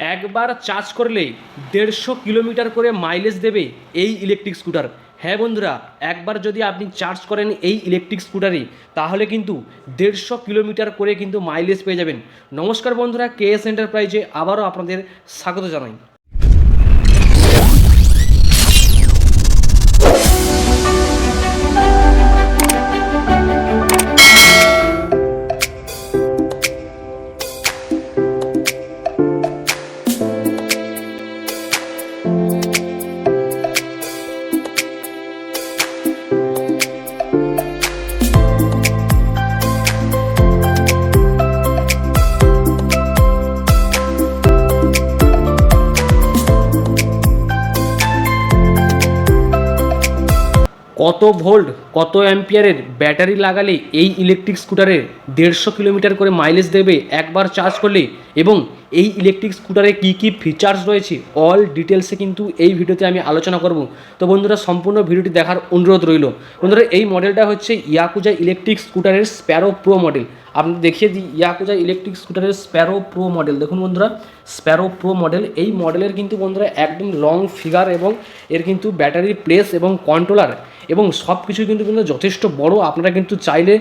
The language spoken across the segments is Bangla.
একবার চার্জ করলে দেড়শো কিলোমিটার করে মাইলেজ দেবে এই ইলেকট্রিক স্কুটার হ্যাঁ বন্ধুরা, একবার যদি আপনি চার্জ করেন এই ইলেকট্রিক স্কুটারে তাহলে কিন্তু দেড়শো কিলোমিটার করে কিন্তু মাইলেজ পেয়ে যাবেন। নমস্কার বন্ধুরা, কে এস এন্টারপ্রাইজে আবারও আপনাদের স্বাগত জানাই। কত ভোল্ট, কত অ্যাম্পিয়ারের ব্যাটারি লাগালে এই ইলেকট্রিক স্কুটারে দেড়শো কিলোমিটার করে মাইলেজ দেবে একবার চার্জ করলে? এবং এই ইলেকট্রিক স্কুটারে কী কী ফিচার্স রয়েছে? অল ডিটেলসে কিন্তু এই ভিডিওতে আমি আলোচনা করব। তো বন্ধুরা, সম্পূর্ণ ভিডিওটি দেখার অনুরোধ রইল। বন্ধুরা, এই মডেলটা হচ্ছে ইয়াকুজা ইলেকট্রিক স্কুটারের স্প্যারো প্রো মডেল আপনি দেখিয়ে দিই ইয়াকুজা ইলেকট্রিক স্কুটারের স্প্যারো প্রো মডেল দেখুন বন্ধুরা স্প্যারো প্রো মডেল এই মডেলের কিন্তু বন্ধুরা একদম লং ফিগার এবং এর কিন্তু ব্যাটারি প্লেস এবং কন্ট্রোলার এবং সব কিছুই কিন্তু কিন্তু যথেষ্ট বড়। আপনারা কিন্তু চাইলে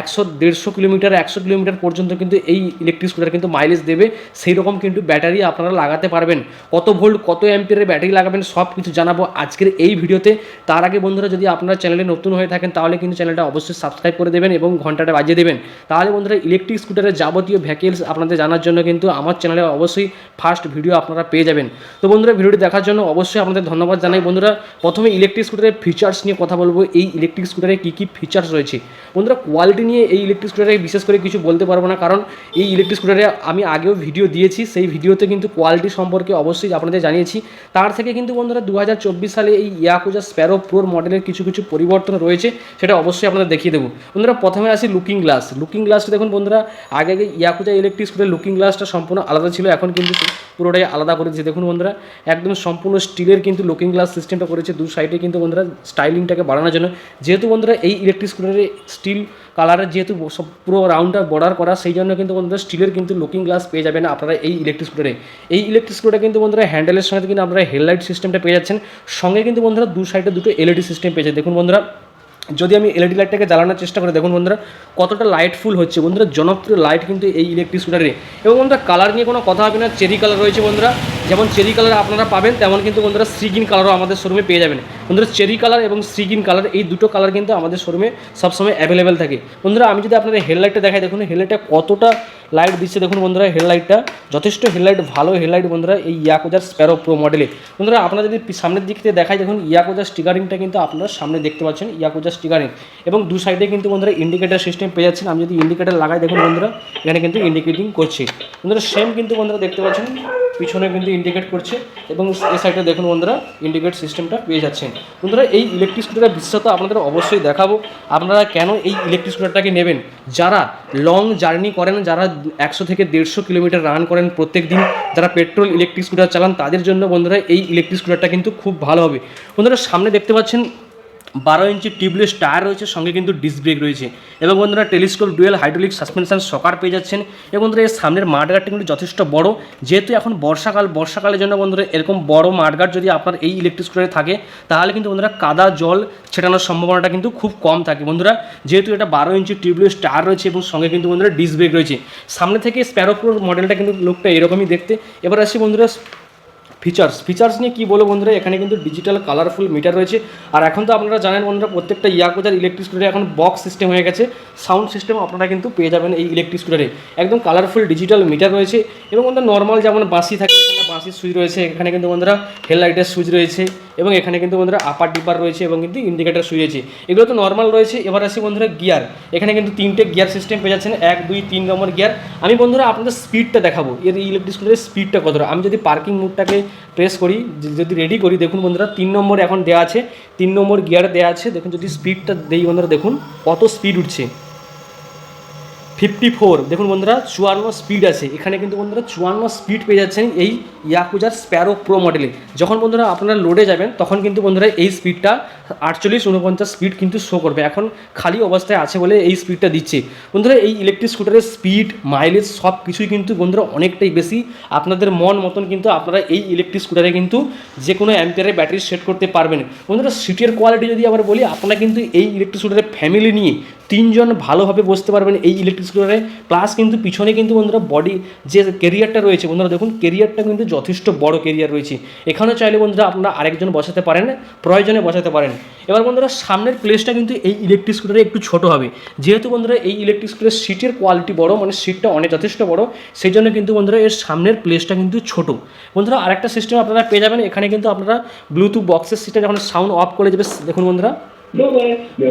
একশো, দেড়শো কিলোমিটার, একশো কিলোমিটার পর্যন্ত কিন্তু এই ইলেকট্রিক স্কুটার কিন্তু মাইলেজ দেবে। সেই রকম কিন্তু ব্যাটারি আপনারা লাগাতে পারবেন। কত ভোল্ট কত অ্যাম্পিয়ারের ব্যাটারি লাগাবেন, সব কিছু জানাব আজকের এই ভিডিওতে। তার আগে বন্ধুরা, যদি আপনারা চ্যানেলে নতুন হয়ে থাকেন, তাহলে কিন্তু চ্যানেলটা অবশ্যই সাবস্ক্রাইব করে দেবেন এবং ঘন্টাটা বাজিয়ে দেবেন। তাহলে বন্ধুরা ইলেকট্রিক স্কুটারের যাবতীয় ভ্যাকেলস আপনাদের জানার জন্য কিন্তু আমার চ্যানেলে অবশ্যই ফার্স্ট ভিডিও আপনারা পেয়ে যাবেন। তো বন্ধুরা, ভিডিওটি দেখার জন্য অবশ্যই আপনাদের ধন্যবাদ জানাই। বন্ধুরা, প্রথমে ইলেকট্রিক স্কুটারের ফিচার্স নিয়ে কথা বলব, এই ইলেকট্রিক স্কুটারে কী কী ফিচার্স রয়েছে। বন্ধুরা কোয়ালিটি নিয়ে এই ইলেকট্রিক স্কুটারে বিশেষ করে কিছু বলতে পারব না, কারণ এই ইলেকট্রিক স্কুটারে আমি আগেও ভিডিও দিয়েছি, সেই ভিডিওতে কিন্তু কোয়ালিটি সম্পর্কে অবশ্যই আপনাদের জানিয়েছি। তার থেকে কিন্তু বন্ধুরা দু হাজার চব্বিশ সালে এই ইয়াকুজা স্প্যারো প্রোর মডেলের কিছু কিছু পরিবর্তন রয়েছে, সেটা অবশ্যই আপনাদের দেখিয়ে দেবো। বন্ধুরা, প্রথমে আসি লুকিং গ্লাস লুকিং গ্লাসটা দেখুন বন্ধুরা, আগে আগে ইয়াকুজা ইলেকট্রিক স্কুটারের লুকিং গ্লাসটা সম্পূর্ণ আলাদা ছিল, এখন কিন্তু পুরোটাই আলাদা করে দিয়েছে দেখুন বন্ধুরা, একদম সম্পূর্ণ স্টিলের কিন্তু লুকিং গ্লাস সিস্টেমটা করেছে। দু সাইডে কিন্তু বন্ধুরা স্টাইলিংটাকে বাড়ানোর জন্য। যেহেতু বন্ধুরা এই ইলেকট্রিক স্কুটারে স্টিল কালারের যেহেতু সব পুরো রাউন্ডটা বর্ডার করা, সেই জন্য কিন্তু বন্ধুরা স্টিলের কিন্তু লুকিং গ্লাস পেয়ে যাবেন আপনারা এই ইলেকট্রিক স্কুটারে এই ইলেকট্রিক স্কুটারে কিন্তু বন্ধুরা হ্যান্ডেলের সঙ্গে কিন্তু আপনারা হেডলাইট সিস্টেমটা পেয়ে যাচ্ছেন। সঙ্গে কিন্তু বন্ধুরা দু সাইডে দুটো এলইডি সিস্টেম পেয়েছে দেখুন বন্ধুরা যদি আমি এলইডি লাইটটাকে জ্বালানোর চেষ্টা করি, দেখুন বন্ধুরা, কতটা লাইটফুল হচ্ছে। বন্ধুরা, জনপ্রিয় লাইট কিন্তু এই ইলেকট্রিক স্কুটারে এবং বন্ধুরা কালার নিয়ে কোনো কথা হবে না চেরি কালার রয়েছে বন্ধুরা। যেমন চেরি কালার আপনারা পাবেন, তেমন কিন্তু বন্ধুরা সিগিন কালারও আমাদের শোরুমে পেয়ে যাবেন। বন্ধুরা চেরি কালার এবং সিগিন কালার এই দুটো কালার কিন্তু আমাদের শোরুমে সবসময় অ্যাভেলেবেল থাকে। বন্ধুরা, আমি যদি আপনাদের হেডলাইটটা দেখাই, দেখুন হেডলাইটটা কতটা লাইট দিচ্ছে। দেখুন বন্ধুরা হেডলাইটটা যথেষ্ট হেডলাইট ভালো হেডলাইট বন্ধুরা এই ইয়াকোজার স্প্যারো প্রো মডেলে বন্ধুরা, আপনারা যদি সামনের দিক থেকে দেখায় দেখুন ইয়াকোজার স্টিকারিংটা কিন্তু আপনারা সামনে দেখতে পাচ্ছেন ইয়াকোজার স্টিকারিং এবং দু সাইডে কিন্তু বন্ধুরা ইন্ডিকেটার সিস্টেম পেয়ে যাচ্ছেন। আমি যদি ইন্ডিকেটার লাগাই, দেখুন বন্ধুরা, এখানে কিন্তু ইন্ডিকেটিং করছি। বন্ধুরা সেম কিন্তু বন্ধুরা দেখতে পাচ্ছেন পিছনে কিন্তু ইন্ডিকেট করছে এবং এই সাইডে দেখুন বন্ধুরা ইন্ডিকেট সিস্টেমটা পেয়ে যাচ্ছেন। বন্ধুরা, এই ইলেকট্রিক স্কুটারের বিশেষত আপনাদের অবশ্যই দেখাবো। আপনারা কেন এই ইলেকট্রিক স্কুটারটাকে নেবেন? যারা লং জার্নি করেন, যারা একশো থেকে দেড়শো কিলোমিটার রান করেন প্রত্যেক দিন যারা পেট্রোল ইলেকট্রিক স্কুটার চালান, তাদের জন্য বন্ধুরা এই ইলেকট্রিক স্কুটারটা কিন্তু খুব ভালো হবে। বন্ধুরা, সামনে দেখতে পাচ্ছেন বারো ইঞ্চি টিউবলেস টায়ার রয়েছে, সঙ্গে কিন্তু ডিস্ক ব্রেক রয়েছে। এবং বন্ধুরা telescope dual hydraulic suspension shocker পেয়ে যাচ্ছেন। এবং বন্ধুরা, এর সামনের মাঠগার্ডটা কিন্তু যথেষ্ট বড়। যেহেতু এখন বর্ষাকাল, বর্ষাকালের জন্য বন্ধুরা, এরকম বড় মাঠগার্ড যদি আপনার এই ইলেকট্রিক স্কুটারে থাকে, তাহলে কিন্তু বন্ধুরা, কাদা জল ছেটানোর সম্ভাবনাটা কিন্তু খুব কম থাকে। বন্ধুরা, যেহেতু এটা বারো ইঞ্চি টিউবলেস টায়ার রয়েছে এবং সঙ্গে কিন্তু বন্ধুরা ডিস্ক ব্রেক রয়েছে। সামনে থেকে স্প্যারোপ্রোর মডেলটা কিন্তু লুকটা এরকমই দেখতে। এবার আসি বন্ধুরা ফিচার্স ফিচার্স নিয়ে কী বলো বন্ধুরা, এখানে কিন্তু ডিজিটাল কালারফুল মিটার রয়েছে। আর এখন তো আপনারা জানেন বন্ধুরা, প্রত্যেকটা ইয়াকোজার ইলেকট্রিক স্কুটারে এখন বক্স সিস্টেম হয়ে গেছে। সাউন্ড সিস্টেম আপনারা কিন্তু পেয়ে যাবেন এই ইলেকট্রিক স্কুটারে একদম কালারফুল ডিজিটাল মিটার রয়েছে এবং বন্ধুরা নর্মাল যেমন বাঁশি থাকে বাঁশির সুইচ রয়েছে, এখানে কিন্তু বন্ধুরা হেডলাইটের সুইচ রয়েছে এবং এখানে কিন্তু বন্ধুরা আপার ডিপার রয়েছে এবং কিন্তু ইন্ডিকেটার সুইচ রয়েছে। এগুলো তো নর্মাল রয়েছে, এবার আসি বন্ধুরা গিয়ার এখানে কিন্তু তিনটে গিয়ার সিস্টেম পেয়ে যাচ্ছেন, এক, দুই, তিন নম্বর গিয়ার আমি বন্ধুরা আপনাদের স্পিডটা দেখাবো, এর ইলেকট্রিক স্কুটারের স্পিডটা কতটা। আমি যদি পার্কিং মুডটাকে প্রেস করি যদি রেডি করি, দেখুন বন্ধুরা, তিন নম্বর এখন দেওয়া আছে, তিন নম্বর গিয়ার দেওয়া আছে, দেখুন যদি স্পিডটা দেই বন্ধুরা, দেখুন কত স্পিড উঠছে। Fifty four. দেখুন বন্ধুরা, চুয়ান্ন স্পিড আছে। এখানে কিন্তু বন্ধুরা চুয়ান্ন স্পিড পেয়ে যাচ্ছেন এই ইয়াকুজার স্প্যারো প্রো মডেলে যখন বন্ধুরা আপনারা লোডে যাবেন, তখন কিন্তু বন্ধুরা এই স্পিডটা আটচল্লিশ উনপঞ্চাশ স্পিড কিন্তু শো করবে। এখন খালি অবস্থায় আছে বলে এই স্পিডটা দিচ্ছে। বন্ধুরা, এই ইলেকট্রিক স্কুটারের স্পিড মাইলেজ সব কিছুই কিন্তু বন্ধুরা অনেকটাই বেশি। আপনাদের মন মতন কিন্তু আপনারা এই ইলেকট্রিক স্কুটারে কিন্তু যে কোনো অ্যাম্পিয়ারের ব্যাটারি সেট করতে পারবেন। বন্ধুরা সিটের কোয়ালিটি যদি আবার বলি, আপনারা কিন্তু এই ইলেকট্রিক স্কুটারের ফ্যামিলি নিয়ে তিনজন ভালোভাবে বসতে পারবেন এই ইলেকট্রিক স্কুটারে প্লাস কিন্তু পিছনে কিন্তু বন্ধুরা বডি যে কেরিয়ারটা রয়েছে, বন্ধুরা দেখুন কেরিয়ারটা কিন্তু যথেষ্ট বড় কেরিয়ার রয়েছে। এখানেও চাইলে বন্ধুরা আপনারা আরেকজন বসাতে পারেন, প্রয়োজনে বসাতে পারেন। এবার বন্ধুরা সামনের প্লেসটা কিন্তু এই ইলেকট্রিক স্কুটারে একটু ছোট হবে। যেহেতু বন্ধুরা এই ইলেকট্রিক স্কুটারের সিটের কোয়ালিটি বড় মানে সিটটা অনেক যথেষ্ট বড় সেই জন্য কিন্তু বন্ধুরা এর সামনের প্লেসটা কিন্তু ছোট। বন্ধুরা আরেকটা সিস্টেম আপনারা পেয়ে যাবেন, এখানে কিন্তু আপনারা ব্লুটুথ বক্সের সিস্টেম যখন সাউন্ড অফ করে যাবে দেখুন বন্ধুরা।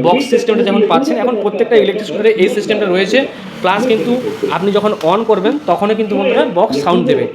বক্স সিস্টেমটা যেমন পাচ্ছেন, এখন প্রত্যেকটা ইলেকট্রিক স্কুটারে এই সিস্টেমটা রয়েছে। প্লাস কিন্তু আপনি যখন অন করবেন, তখনই কিন্তু বন্ধুরা বক্স সাউন্ড দেবে।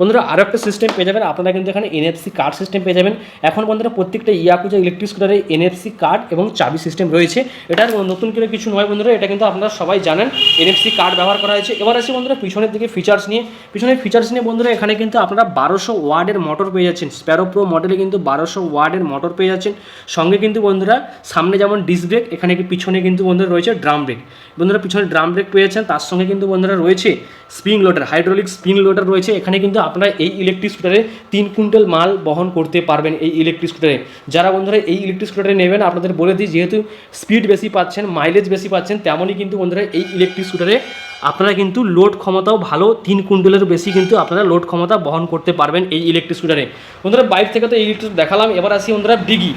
বন্ধুরা আরও একটা সিস্টেম পেয়ে যাবেন। আপনারা কিন্তু এখানে এনএফসি কার্ড সিস্টেম পেয়ে যাবেন। এখন বন্ধুরা, প্রত্যেকটা ইয়াকুজা ইলেকট্রিক স্কুটারে এনএফসি কার্ড এবং চাবি সিস্টেম রয়েছে। এটা নতুন করে কিছু নয় বন্ধুরা, এটা কিন্তু আপনারা সবাই জানেন। এনএফসি কার্ড ব্যবহার করা হয়েছে। এবার আছে বন্ধুরা, পিছনের দিকে ফিচার্স নিয়ে। পিছনের ফিচার্স নিয়ে বন্ধুরা, এখানে কিন্তু আপনারা বারোশো ওয়ার্ডের মোটর পেয়ে যাচ্ছেন। স্প্যারো প্রো মডেলে কিন্তু বারোশো ওয়ার্ডের মোটর পেয়ে যাচ্ছেন। সঙ্গে কিন্তু বন্ধুরা, সামনে যেমন ডিস্ক ব্রেক এখানে পিছনে কিন্তু বন্ধুরা রয়েছে ড্রাম ব্রেক বন্ধুরা, পিছনে ড্রাম ব্রেক পেয়ে যাচ্ছেন। তার সঙ্গে কিন্তু বন্ধুরা রয়েছে spring loader hydraulic spring loader রয়েছে। এখানে কিন্তু আপনারা এই ইলেকট্রিক স্কুটারে তিন কুইন্টাল মাল বহন করতে পারবেন এই ইলেকট্রিক স্কুটারে যারা বন্ধুরা এই ইলেকট্রিক স্কুটারে নেবেন, আপনাদের বলে দিই, যেহেতু স্পিড বেশি পাচ্ছেন মাইলেজ বেশি পাচ্ছেন, তেমনই কিন্তু বন্ধুরা এই ইলেকট্রিক স্কুটারে আপনারা কিন্তু লোড ক্ষমতাও ভালো, তিন কুইন্টালের বেশি কিন্তু আপনারা লোড ক্ষমতা বহন করতে পারবেন এই ইলেকট্রিক স্কুটারে বন্ধুরা বাইক থেকে তো ইলেকট্রিক দেখালাম, এবার আসি বন্ধুরা ডিগি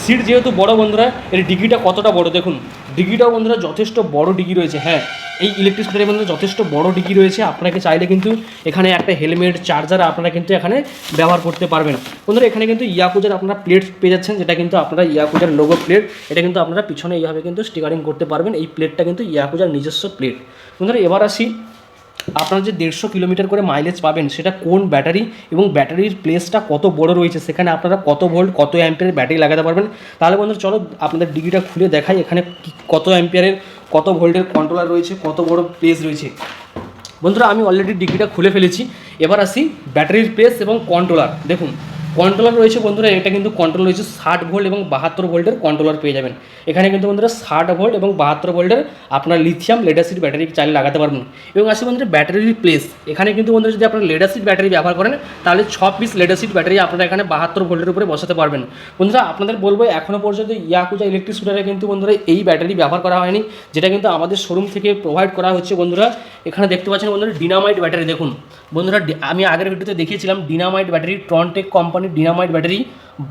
সিট যেহেতু বড় বন্ধুরা, এর ডিগিটা কতটা বড় দেখুন। ডিগিটাও বন্ধুরা যথেষ্ট বড় ডিগি রয়েছে হ্যাঁ। এই ইলেকট্রিক স্কুটারের মধ্যে যথেষ্ট বড় ডিগি রয়েছে, আপনাকে চাইলে কিন্তু এখানে একটা হেলমেট চার্জার আপনারা কিন্তু এখানে ব্যবহার করতে পারবেন। বন্ধুরা, এখানে কিন্তু ইয়াকুজার আপনারা প্লেট পেয়ে যাচ্ছেন, যেটা কিন্তু আপনারা ইয়াকুজার লোগো প্লেট এটা কিন্তু আপনারা পিছনে এইভাবে কিন্তু স্টিকারিং করতে পারবেন, এই প্লেটটা কিন্তু ইয়াকুজার নিজস্ব প্লেট বন্ধুরা, এবার আসি। আপনারা যে দেড়শো কিলোমিটার করে মাইলেজ পাবেন, সেটা কোন ব্যাটারি এবং ব্যাটারির প্লেসটা কত বড় রয়েছে? সেখানে আপনারা কত ভোল্ট কত অ্যাম্পিয়ারের ব্যাটারি লাগাতে পারবেন? তাহলে বন্ধুরা, চলো আপনাদের ডিগিটা খুলে দেখাই এখানে কত অ্যাম্পিয়ারের কত ভোল্টের কন্ট্রোলার রয়েছে, কত বড় প্লেস রয়েছে। বন্ধুরা, আমি অলরেডি ডিগিটা খুলে ফেলেছি। এবার আসি ব্যাটারির প্লেস এবং কন্ট্রোলার দেখুন কন্ট্রোলার রয়েছে বন্ধুরা, এটা কিন্তু কন্ট্রোল রয়েছে ষাট ভোল্ট এবং বাহাত্তর ভোল্টের কন্ট্রোলার পেয়ে যাবেন। এখানে কিন্তু বন্ধুরা ষাট ভোল্ট এবং বাহাত্তর ভোল্টের আপনার লিথিয়াম লেডাসিড ব্যাটারি চালিয়ে লাগাতে পারবেন। এবং আসি বন্ধুরা ব্যাটারি প্লেস এখানে কিন্তু বন্ধুরা যদি আপনারা লেডাসিড ব্যাটারি ব্যবহার করেন, তাহলে ছ পিস লেডাসিড ব্যাটারি আপনারা এখানে বাহাত্তর ভোল্টের উপরে বসাতে পারবেন। বন্ধুরা, আপনাদের বলব এখনও পর্যন্ত ইয়াকুজা ইলেকট্রিক স্কুটারে কিন্তু বন্ধুরা এই ব্যাটারি ব্যবহার করা হয়নি, যেটা কিন্তু আমাদের শোরুম থেকে প্রোভাইড করা হচ্ছে বন্ধুরা। এখানে দেখতে পাচ্ছেন বন্ধুরা ডিনামাইট ব্যাটারি দেখুন। বন্ধুরা, আমি আগের ভিডিওতে দেখিয়েছিলাম ডিনামাইট ব্যাটারি ট্রনটেক কোম্পানির ডিনামাইট ব্যাটারি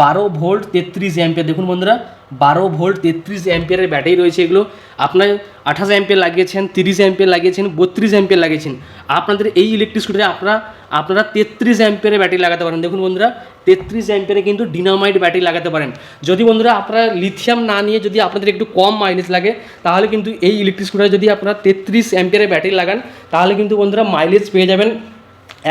বারো ভোল্ট তেত্রিশ অ্যাম্পিয়ার দেখুন বন্ধুরা, বারো ভোল্ট তেত্রিশ অ্যাম্পিয়ারের ব্যাটারি রয়েছে এগুলো। আপনার আঠাশ অ্যাম্পিয়ার লাগিয়েছেন, তিরিশ অ্যাম্পিয়ার লাগিয়েছেন, বত্রিশ অ্যাম্পিয়ার লাগিয়েছেন। আপনাদের এই ইলেকট্রিক স্কুটারে আপনারা আপনারা তেত্রিশ অ্যাম্পিয়ারের ব্যাটারি লাগাতে পারেন। দেখুন বন্ধুরা, তেত্রিশ অ্যাম্পিয়ারে কিন্তু ডিনামাইট ব্যাটারি লাগাতে পারেন। যদি বন্ধুরা আপনারা লিথিয়াম না নিয়ে যদি আপনাদের একটু কম মাইলেজ লাগে, তাহলে কিন্তু এই ইলেকট্রিক স্কুটারে যদি আপনারা তেত্রিশ অ্যাম্পিয়ারের ব্যাটারি লাগান, তাহলে কিন্তু বন্ধুরা মাইলেজ পেয়ে যাবেন।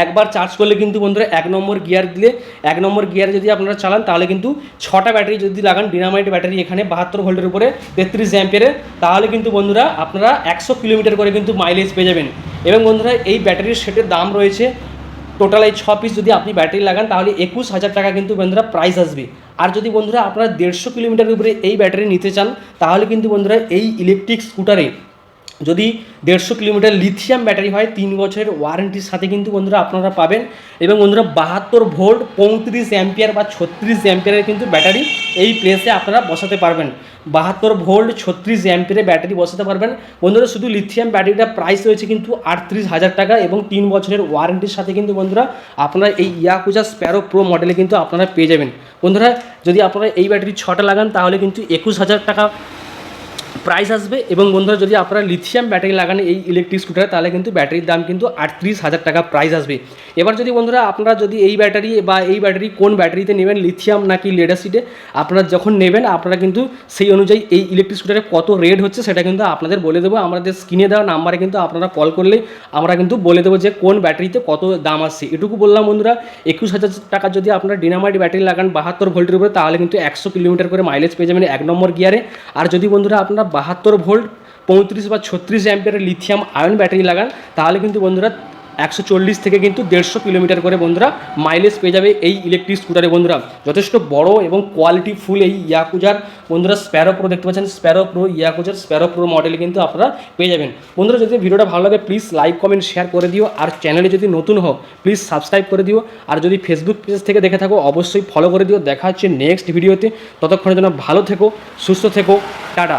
একবার চার্জ করলে কিন্তু বন্ধুরা এক নম্বর গিয়ার দিলে, এক নম্বর গিয়ার যদি আপনারা চালান, তাহলে কিন্তু ছটা ব্যাটারি যদি লাগান ডিনামাইট ব্যাটারি এখানে বাহাত্তর ভোল্টের উপরে, তেত্রিশ অ্যাম্পিয়ারের তাহলে কিন্তু বন্ধুরা আপনারা একশো কিলোমিটার করে কিন্তু মাইলেজ পেয়ে যাবেন। এবং বন্ধুরা এই ব্যাটারির সেটের দাম রয়েছে টোটাল এই ছ পিস যদি আপনি ব্যাটারি লাগান, তাহলে একুশ হাজার টাকা কিন্তু বন্ধুরা প্রাইস আসবে। আর যদি বন্ধুরা আপনারা দেড়শো কিলোমিটার উপরে এই ব্যাটারি নিতে চান, তাহলে কিন্তু বন্ধুরা এই ইলেকট্রিক স্কুটারে যদি দেড়শো কিলোমিটার লিথিয়াম ব্যাটারি হয়, তিন বছরের ওয়ারেন্টির সাথে কিন্তু বন্ধুরা আপনারা পাবেন। এবং বন্ধুরা, বাহাত্তর ভোল্ট পঁয়ত্রিশ অ্যাম্পিয়ার বা ছত্রিশ অ্যাম্পিয়ারের কিন্তু ব্যাটারি এই প্লেসে আপনারা বসাতে পারবেন। বাহাত্তর ভোল্ট ছত্রিশ অ্যাম্পিয়ারের ব্যাটারি বসাতে পারবেন। বন্ধুরা, শুধু লিথিয়াম ব্যাটারিটা প্রাইস রয়েছে কিন্তু আটত্রিশ হাজার টাকা এবং তিন বছরের ওয়ারেন্টির সাথে কিন্তু বন্ধুরা, আপনারা এই ইয়াকুজা স্প্যারো প্রো মডেলে কিন্তু আপনারা পেয়ে যাবেন। বন্ধুরা, যদি আপনারা এই ব্যাটারি ছটা লাগান, তাহলে কিন্তু একুশ হাজার টাকা প্রাইস আসবে এবং বন্ধুরা, যদি আপনারা লিথিয়াম ব্যাটারি লাগান এই ইলেকট্রিক স্কুটারে তাহলে কিন্তু ব্যাটারির দাম কিন্তু আটত্রিশ হাজার টাকা প্রাইস আসবে। এবার যদি বন্ধুরা, আপনারা যদি এই ব্যাটারি বা এই ব্যাটারি কোন ব্যাটারিতে নেবেন লিথিয়াম নাকি লেডাসিডে আপনারা যখন নেবেন, আপনারা কিন্তু সেই অনুযায়ী এই ইলেকট্রিক স্কুটারে কত রেট হচ্ছে সেটা কিন্তু আপনাদের বলে দেবো। আমাদের স্ক্রিনে দেওয়া নাম্বারে কিন্তু আপনারা কল করলে আমরা কিন্তু বলে দেবো যে কোন ব্যাটারিতে কত দাম আসছে। এটুকু বললাম বন্ধুরা, একুশ হাজার টাকা যদি আপনারা ডিনামাইট ব্যাটারি লাগান বাহাত্তর ভোল্টের উপরে, তাহলে কিন্তু একশো কিলোমিটার করে মাইলেজ পেয়ে যাবেন এক নম্বর গিয়ারে আর যদি বন্ধুরা, আপনারা বাহাত্তর ভোল্ট, পঁয়ত্রিশ বা ছত্রিশ অ্যাম্পিয়ারের লিথিয়াম আয়ন ব্যাটারি লাগান। তাহলে কিন্তু বন্ধুরা, একশো চল্লিশ থেকে কিন্তু দেড়শো কিলোমিটার করে বন্ধুরা মাইলেজ পেয়ে যাবে এই ইলেকট্রিক স্কুটারে বন্ধুরা। যথেষ্ট বড় এবং কোয়ালিটি ফুল এই ইয়াকুজার বন্ধুরা স্প্যারো প্রো দেখতে পাচ্ছেন। স্প্যারো প্রো ইয়াকুজার স্প্যারো প্রো মডেল কিন্তু আপনারা পেয়ে যাবেন। বন্ধুরা, যদি ভিডিওটা ভালো লাগে প্লিজ লাইক কমেন্ট শেয়ার করে দিও। আর চ্যানেলে যদি নতুন হও প্লিজ সাবস্ক্রাইব করে দিও। আর যদি ফেসবুক পেজ থেকে দেখে থাকো, অবশ্যই ফলো করে দিও। দেখা হচ্ছে নেক্সট ভিডিওতে ততক্ষণের জন্য ভালো থেকো, সুস্থ থেকো। টাটা।